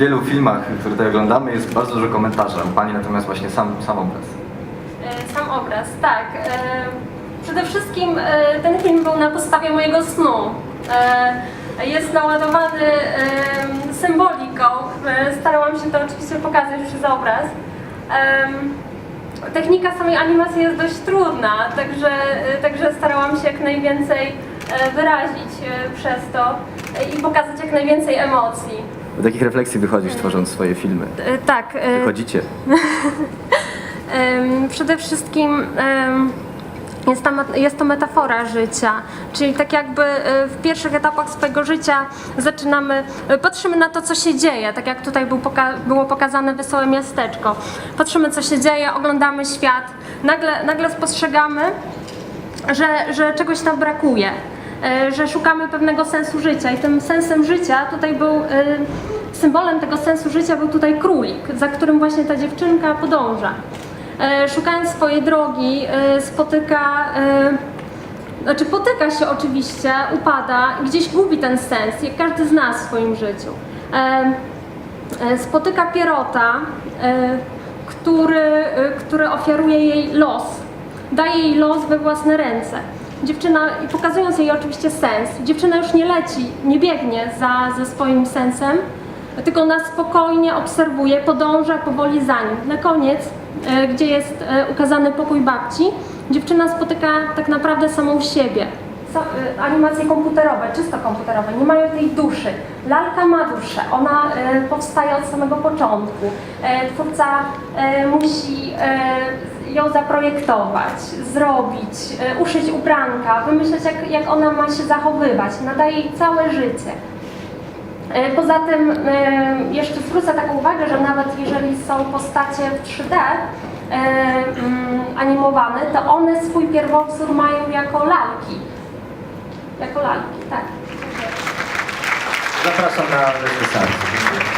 wielu filmach, które tutaj oglądamy, jest bardzo dużo komentarzy. U Pani natomiast właśnie sam, sam obraz. E, Sam obraz, tak. E, Przede wszystkim e, ten film był na podstawie mojego snu. Jest naładowany symboliką. Starałam się to oczywiście pokazać przez obraz. Technika samej animacji jest dość trudna, także, także starałam się jak najwięcej wyrazić przez to i pokazać jak najwięcej emocji. Do takich refleksji wychodzisz tworząc swoje filmy. E, Tak. e, Wychodzicie. Em, Przede wszystkim em, jest, ta, met- jest to metafora życia, czyli tak jakby e, w pierwszych etapach swojego życia zaczynamy, e, patrzymy na to, co się dzieje, tak jak tutaj był poka- było pokazane wesołe miasteczko. Patrzymy, co się dzieje, oglądamy świat, nagle, nagle spostrzegamy, że, że czegoś nam brakuje, że szukamy pewnego sensu życia i tym sensem życia tutaj był, e, symbolem tego sensu życia był tutaj królik, za którym właśnie ta dziewczynka podąża. E, Szukając swojej drogi e, spotyka, e, znaczy potyka się oczywiście, upada gdzieś gubi ten sens, jak każdy z nas w swoim życiu. E, e, Spotyka Pierota, e, który, e, który ofiaruje jej los, daje jej los we własne ręce. Dziewczyna, i pokazując jej oczywiście sens, dziewczyna już nie leci, nie biegnie za, ze swoim sensem, tylko ona spokojnie obserwuje, podąża powoli za nim. Na koniec, e, gdzie jest e, ukazany pokój babci, dziewczyna spotyka tak naprawdę samą siebie. E, animacje komputerowe, czysto komputerowe, nie mają tej duszy. Lalka ma duszę, ona e, powstaje od samego początku. E, twórca e, musi e, ją zaprojektować, zrobić, uszyć ubranka, wymyśleć jak, jak ona ma się zachowywać, nadaje jej całe życie. Poza tym jeszcze zwrócę taką uwagę, że nawet jeżeli są postacie w 3D e, mm, animowane, to one swój pierwowzór mają jako lalki. Jako lalki, tak. Zapraszam na sali.